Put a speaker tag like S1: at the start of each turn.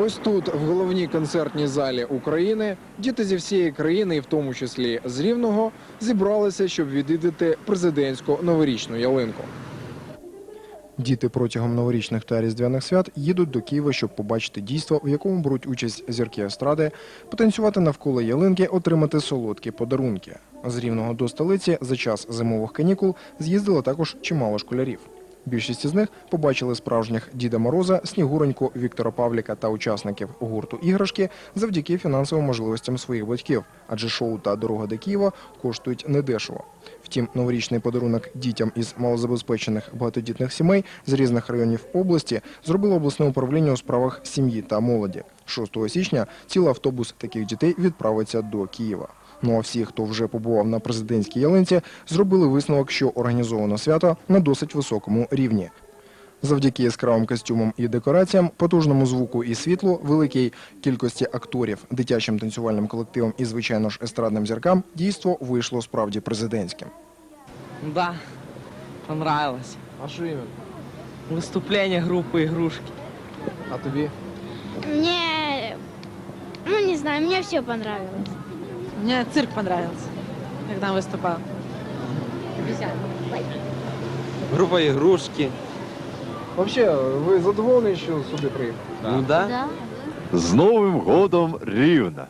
S1: Ось тут, в головній концертній залі України, діти зі всієї країни, і в тому числі з Рівного, зібралися, щоб відвідати президентську новорічну ялинку. Діти протягом новорічних та різдвяних свят їдуть до Києва, щоб побачити дійство, в якому беруть участь зірки естради, потанцювати навколо ялинки, отримати солодкі подарунки. З Рівного до столиці за час зимових канікул з'їздило також чимало школярів. Більшість із них побачили справжніх Діда Мороза, Снігуроньку, Віктора Павліка та учасників гурту іграшки завдяки фінансовим можливостям своїх батьків, адже шоу та дорога до Києва коштують недешево. Втім, новорічний подарунок дітям із малозабезпечених багатодітних сімей з різних районів області зробило обласне управління у справах сім'ї та молоді. 6 січня цілий автобус таких дітей відправиться до Києва. Ну а всі, хто вже побував на президентській ялинці, зробили висновок, що організовано свято на досить високому рівні. Завдяки яскравим костюмам і декораціям, потужному звуку і світлу, великій кількості акторів, дитячим танцювальним колективам і, звичайно ж, естрадним зіркам, дійство вийшло справді президентським.
S2: Да, понравилось.
S1: А що іменно?
S2: Выступление группы «Игрушки».
S1: А тобі?
S3: Мне, ну не знаю, мне все понравилось.
S4: Мне цирк понравился, когда он выступал.
S2: Группа «Игрушки».
S1: Вообще, ви задоволені, що сюди приїхали?
S2: Ну да.
S3: Да.
S5: З Новим годом Рівна!